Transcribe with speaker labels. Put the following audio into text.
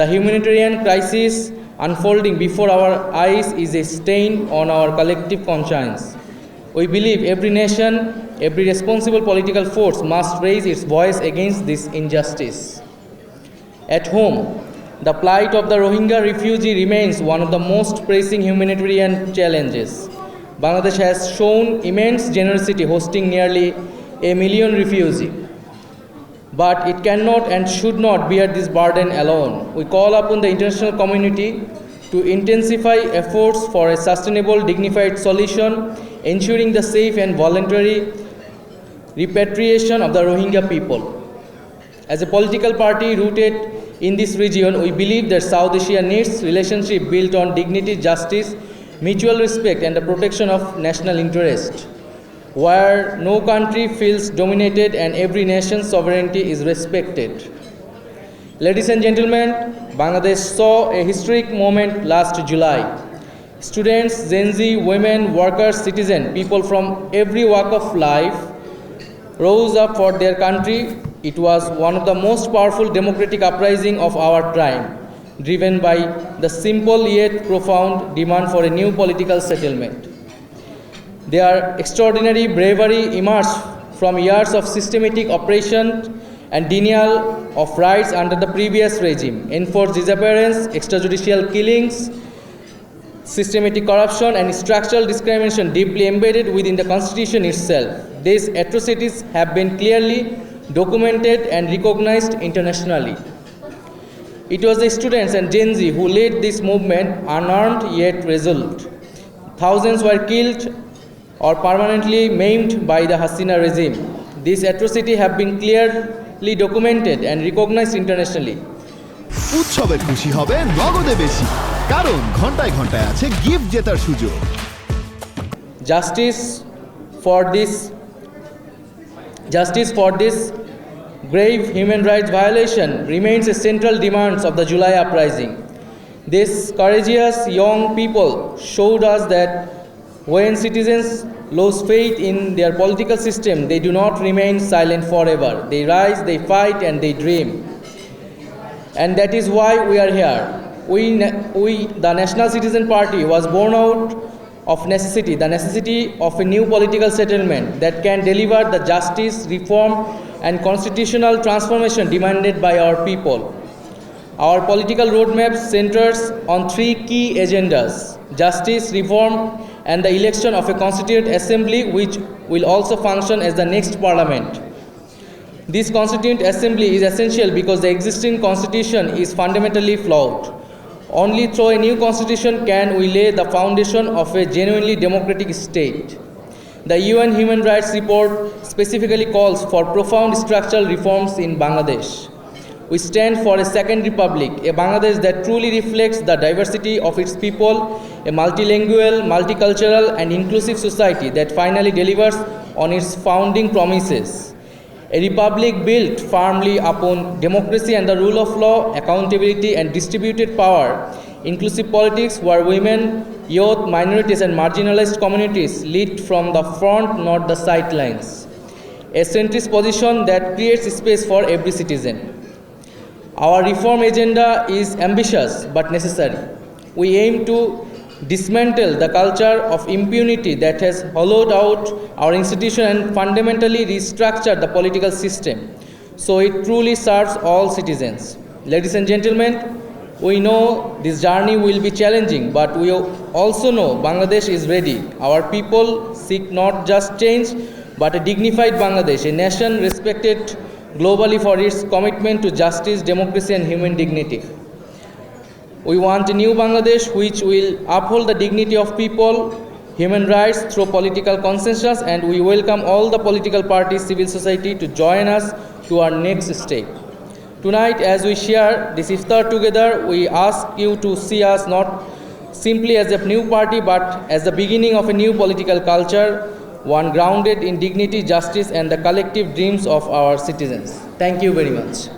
Speaker 1: The humanitarian crisis unfolding before our eyes is a stain on our collective conscience. We believe every nation, every responsible political force must raise its voice against this injustice. At home, the plight of the Rohingya refugee remains one of the most pressing humanitarian challenges. Bangladesh has shown immense generosity hosting nearly a million refugees. But it cannot and should not bear this burden alone. We call upon the international community to intensify efforts for a sustainable, dignified solution, ensuring the safe and voluntary repatriation of the Rohingya people. As a political party rooted in this region, we believe that South Asia needs relationship built on dignity, justice, mutual respect, and the protection of national interest, where no country feels dominated and every nation's sovereignty is respected. Ladies and gentlemen, Bangladesh saw a historic moment last July. Students, Gen Z, women, workers, citizens, people from every walk of life rose up for their country. It was one of the most powerful democratic uprising of our time, driven by the simple yet profound demand for a new political settlement. Their extraordinary bravery emerged from years of systematic oppression and denial of rights under the previous regime, enforced disappearance, extrajudicial killings, systematic corruption and structural discrimination deeply embedded within the constitution itself. These atrocities have been clearly documented and recognized internationally. It was the students and Gen Z who led this movement unarmed yet resolute. Thousands were killed or permanently maimed by the Hasina regime. These atrocities have been clearly documented and recognized internationally.
Speaker 2: উৎসবে খুশি হবে নগদে বেশি কারণ ঘন্টায় ঘন্টায় আছে gift জেতার সুযোগ
Speaker 1: Justice for this justice for this grave human rights violation remains a central demand of the July uprising. These courageous young people showed us that when citizens lose faith in their political system, they do not remain silent forever. They rise, they fight, and they dream. And that is why we are here. We, we, the National Citizen Party, was born out of necessity, the necessity of a new political settlement that can deliver the justice, reform, and constitutional transformation demanded by our people. Our political roadmap centers on three key agendas justice, reform, and the election of a constituent assembly which will also function as the next parliament. This constituent assembly is essential because the existing constitution is fundamentally flawed. Only through a new constitution can we lay the foundation of a genuinely democratic state. The UN Human Rights Report specifically calls for profound structural reforms in Bangladesh. We stand for a second republic, a Bangladesh that truly reflects the diversity of its people, a multilingual, multicultural, and inclusive society that finally delivers on its founding promises. A republic built firmly upon democracy and the rule of law, accountability, and distributed power, inclusive politics where women, youth, minorities, and marginalized communities lead from the front, not the sidelines. A centrist position that creates space for every citizen. Our reform agenda is ambitious but necessary. We aim to dismantle the culture of impunity that has hollowed out our institution and fundamentally restructure the political system so it truly serves all citizens. Ladies and gentlemen, we know this journey will be challenging, but we also know Bangladesh is ready. Our people seek not just change, but a dignified Bangladesh, a nation respected globally for its commitment to justice, democracy, and human dignity. We want a new Bangladesh which will uphold the dignity of people, human rights through political consensus, and we welcome all the political parties, civil society to join us to our next step. Tonight, as we share this iftar together, we ask you to see us not simply as a new party but as the beginning of a new political culture, one grounded in dignity, justice, and the collective dreams of our citizens. Thank you very much.